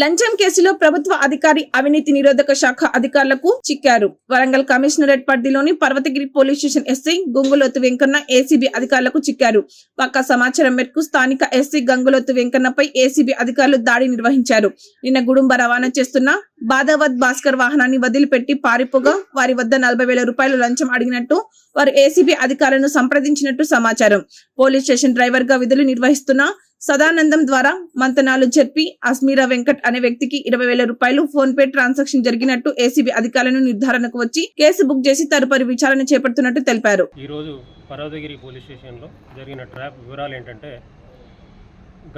లంచం కేసులో ప్రభుత్వ అధికారి అవినీతి నిరోధక శాఖ అధికారులకు చిక్కారు. వరంగల్ కమిషనరేట్ పరిధిలోని Parvathagiri police station SI Gangulothu Venkanna ACB అధికారులకు చిక్కారు. పక్క సమాచారం మేరకు స్థానిక ఎస్సీ గంగులోతు వెంకన్నపై ఏసీబీ అధికారులు దాడి నిర్వహించారు. నిన్న గుడుంబ రవాణా చేస్తున్న బాదావత్ భాస్కర్ వాహనాన్ని వదిలిపెట్టి పారిపోగా వారి వద్ద నలభై వేల రూపాయలు లంచం అడిగినట్టు వారు ఏసీబీ అధికారులను సంప్రదించినట్టు సమాచారం. పోలీస్ స్టేషన్ డ్రైవర్గా విధులు నిర్వహిస్తున్న సదానందం ద్వారా మంతనాలు చెప్పి అస్మీరా వెంకట్ అనే వ్యక్తికి ఇరవై వేల రూపాయలు ఫోన్ పే ట్రాన్సాక్షన్ జరిగినట్టు ఏసీబీ అధికారులను నిర్ధారణకు వచ్చి కేసు బుక్ చేసి తదుపరి విచారణ చేపడుతున్నట్టు తెలిపారు. ఈరోజు పర్వతగిరి పోలీస్ స్టేషన్లో జరిగిన ట్రాప్ వివరాలు ఏంటంటే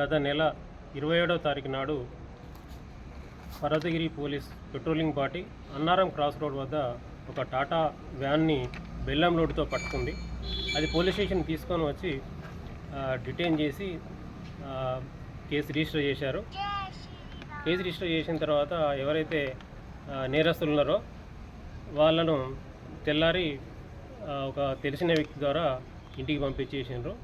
గత నెల ఇరవై ఏడవ తారీఖు నాడు Parvathagiri police patrolling party Annaram cross road వద్ద ఒక టాటా వ్యాన్ని బెల్లం రోడ్తో పట్టుకుంది. అది పోలీస్ స్టేషన్ తీసుకొని వచ్చి డిటైన్ చేసి కేసు రిజిస్టర్ చేశారు. కేసు రిజిస్టర్ చేసిన తర్వాత ఎవరైతే నేరస్తులు ఉన్నారో వాళ్ళను తెల్లారి ఒక తెలిసిన వ్యక్తి ద్వారా ఇంటికి పంపించేసిండ్రు.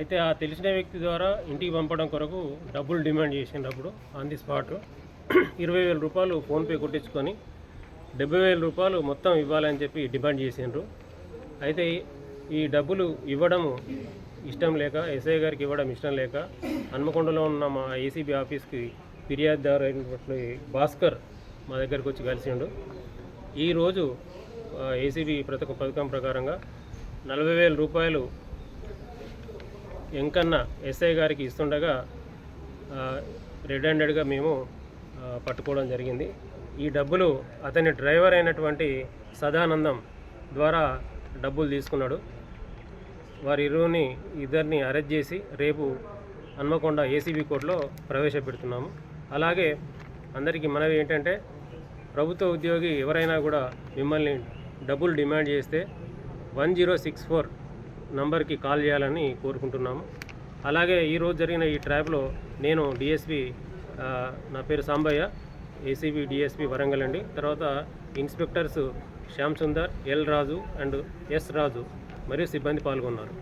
అయితే ఆ తెలిసిన వ్యక్తి ద్వారా ఇంటికి పంపడం కొరకు డబ్బులు డిమాండ్ చేసినప్పుడు ఆన్ ది స్పాట్ ఇరవై వేల రూపాయలు ఫోన్పే కొట్టించుకొని డెబ్బై వేల రూపాయలు మొత్తం ఇవ్వాలని చెప్పి డిమాండ్ చేసిండ్రు. అయితే ఈ డబ్బులు ఇవ్వడము ఇష్టం లేక ఎస్ఐ గారికి ఇవ్వడం ఇష్టం లేక హన్మకొండలో ఉన్న మా ఏసీబీ ఆఫీస్కి ఫిర్యాదుదారు అయినటువంటి భాస్కర్ మా దగ్గరికి వచ్చి కలిసిండు. ఈరోజు ఏసీబీ ప్రతి పథకం ప్రకారంగా నలభై వేల రూపాయలు ఎంకన్న ఎస్ఐ గారికి ఇస్తుండగా రెడ్ హ్యాండెడ్గా మేము పట్టుకోవడం జరిగింది. ఈ డబ్బులు అతని డ్రైవర్ అయినటువంటి సదానందం ద్వారా డబ్బులు తీసుకున్నాడు. వారి ఇరువుని ఇద్దరిని అరెస్ట్ చేసి రేపు హన్మకొండ ఏసీబీ కోర్టులో ప్రవేశపెడుతున్నాము. అలాగే అందరికీ మనవి ఏంటంటే ప్రభుత్వ ఉద్యోగి ఎవరైనా కూడా మిమ్మల్ని డబ్బులు డిమాండ్ చేస్తే వన్ జీరో సిక్స్ ఫోర్ నంబర్కి కాల్ చేయాలని కోరుకుంటున్నాము. అలాగే ఈరోజు జరిగిన ఈ ట్రాప్లో నేను డిఎస్పి నా పేరు సాంబయ్య ఏసీబీ డిఎస్పి వరంగల్ అండి. తర్వాత inspectors Shyam Sundar L Raju and S Raju. మరియు సిబ్బంది పాల్గొన్నారు.